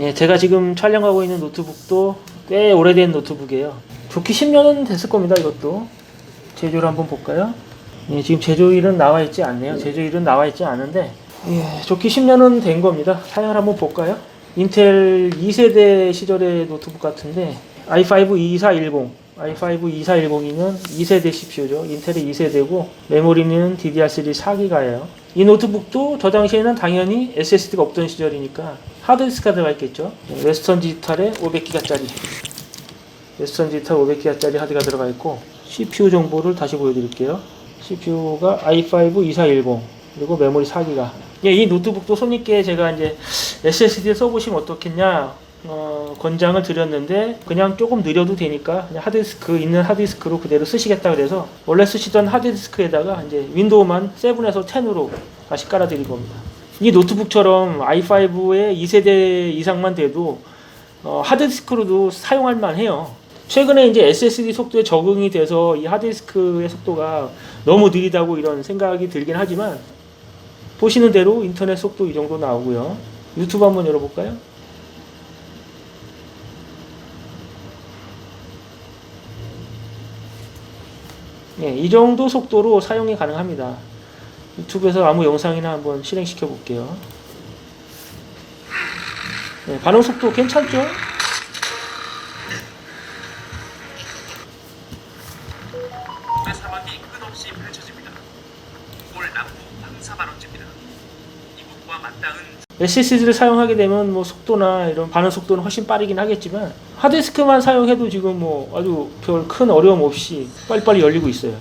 예, 제가 지금 촬영하고 있는 노트북도 꽤 오래된 노트북이에요. 좋기 10년은 됐을 겁니다, 이것도. 제조를 한번 볼까요? 예, 지금 제조일은 나와 있지 않네요. 제조일은 나와 있지 않은데, 예, 좋기 10년은 된 겁니다. 사양을 한번 볼까요? 인텔 2세대 시절의 노트북 같은데, i5 2410, i5 2410이면 2세대 CPU죠. 인텔의 2세대고, 메모리는 DDR3 4기가예요. 이 노트북도 저 당시에는 당연히 SSD가 없던 시절이니까 하드디스크가 있겠죠. 네, 웨스턴 디지털에 500기가짜리 웨스턴 디지털 500기가짜리 하드가 들어가 있고 CPU 정보를 다시 보여드릴게요. CPU가 i5 2410 그리고 메모리 4기가. 예, 이 노트북도 손님께 제가 이제 SSD 써보시면 어떻겠냐 어, 권장을 드렸는데 그냥 조금 느려도 되니까 그냥 하드디스크 있는 하드디스크로 그대로 쓰시겠다 그래서 원래 쓰시던 하드디스크에다가 이제 윈도우만 7에서 10으로 다시 깔아드린 겁니다. 이 노트북처럼 i5의 2세대 이상만 돼도 어, 하드디스크로도 사용할 만해요. 최근에 이제 SSD 속도에 적응이 돼서 이 하드디스크의 속도가 너무 느리다고 이런 생각이 들긴 하지만 보시는 대로 인터넷 속도 이 정도 나오고요. 유튜브 한번 열어볼까요? 예, 이 정도 속도로 사용이 가능합니다. 유튜브에서 아무 영상이나 한번 실행시켜 볼게요. 예, 반응 속도 괜찮죠? 맞닿은 SSD를 사용하게 되면 뭐 속도나 이런 반응 속도는 훨씬 빠르긴 하겠지만 하드디스크만 사용해도 지금 뭐 아주 별 큰 어려움 없이 빨리빨리 열리고 있어요.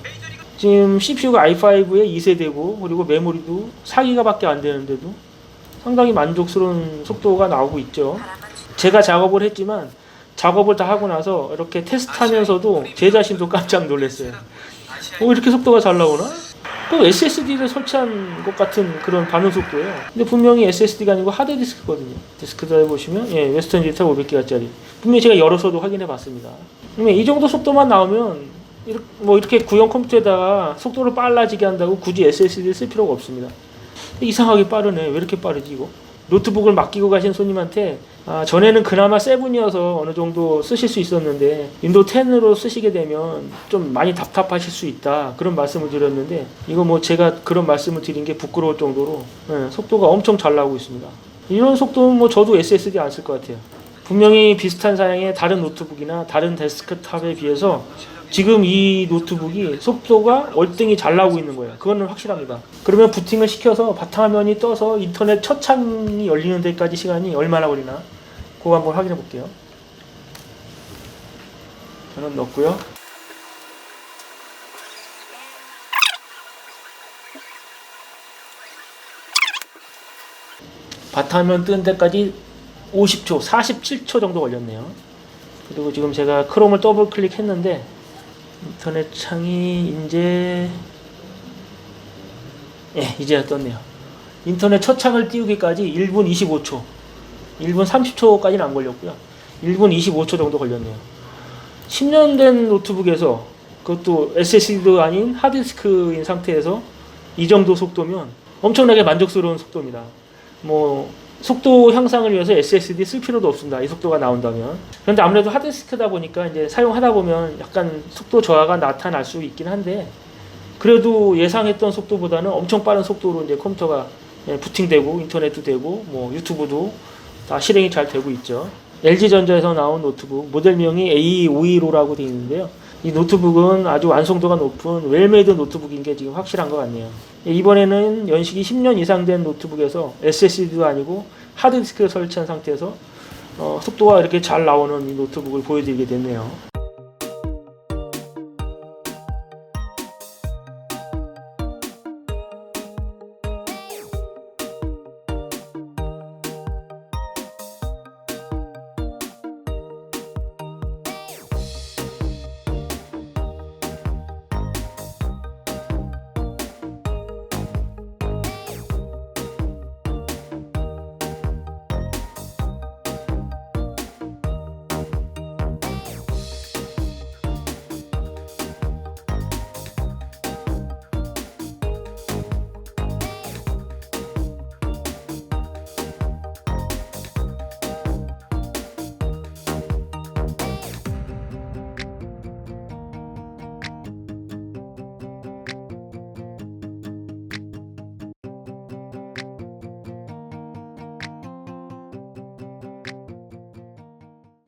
지금 CPU가 i5의 2세대고 그리고 메모리도 4기가밖에 안 되는데도 상당히 만족스러운 속도가 나오고 있죠. 제가 작업을 했지만 작업을 다 하고 나서 이렇게 테스트하면서도 제 자신도 깜짝 놀랐어요. 어, 이렇게 속도가 잘 나오나? 또 SSD를 설치한 것 같은 그런 반응 속도예요. 근데 분명히 SSD가 아니고 하드 디스크거든요. 디스크 드라이브 보시면 예, 웨스턴 디지털 500기가짜리. 분명히 제가 열어서도 확인해 봤습니다. 이 정도 속도만 나오면 이렇게, 뭐 이렇게 구형 컴퓨터에다가 속도를 빨라지게 한다고 굳이 SSD를 쓸 필요가 없습니다. 이상하게 빠르네. 왜 이렇게 빠르지 이거? 노트북을 맡기고 가신 손님한테 아, 전에는 그나마 세븐이어서 어느 정도 쓰실 수 있었는데 윈도우 10으로 쓰시게 되면 좀 많이 답답하실 수 있다 그런 말씀을 드렸는데 이거 뭐 제가 그런 말씀을 드린 게 부끄러울 정도로 예, 속도가 엄청 잘 나오고 있습니다. 이런 속도는 뭐 저도 SSD 안 쓸 것 같아요. 분명히 비슷한 사양의 다른 노트북이나 다른 데스크탑에 비해서 지금 이 노트북이 속도가 월등히 잘 나오고 있는 거예요. 그거는 확실합니다. 그러면 부팅을 시켜서 바탕화면이 떠서 인터넷 첫 창이 열리는 데까지 시간이 얼마나 걸리나? 그거 한번 확인해 볼게요. 저는 넣고요. 바탕화면 뜨는 데까지 50초, 47초 정도 걸렸네요. 그리고 지금 제가 크롬을 더블 클릭했는데 인터넷 창이 이제 예, 이제 떴네요. 인터넷 첫 창을 띄우기까지 1분 25초, 1분 30초까지는 안 걸렸고요. 1분 25초 정도 걸렸네요. 10년 된 노트북에서 그것도 SSD도 아닌 하드디스크인 상태에서 이 정도 속도면 엄청나게 만족스러운 속도입니다. 뭐 속도 향상을 위해서 SSD 쓸 필요도 없습니다. 이 속도가 나온다면. 그런데 아무래도 하드디스크다 보니까 이제 사용하다 보면 약간 속도 저하가 나타날 수 있긴 한데 그래도 예상했던 속도보다는 엄청 빠른 속도로 이제 컴퓨터가 예, 부팅되고 인터넷도 되고 뭐 유튜브도 다 실행이 잘 되고 있죠. LG전자에서 나온 노트북 모델명이 A515라고 되어 있는데요. 이 노트북은 아주 완성도가 높은 웰메이드 노트북인 게 지금 확실한 것 같네요. 예, 이번에는 연식이 10년 이상 된 노트북에서 SSD도 아니고 하드디스크를 설치한 상태에서 어, 속도가 이렇게 잘 나오는 이 노트북을 보여드리게 됐네요.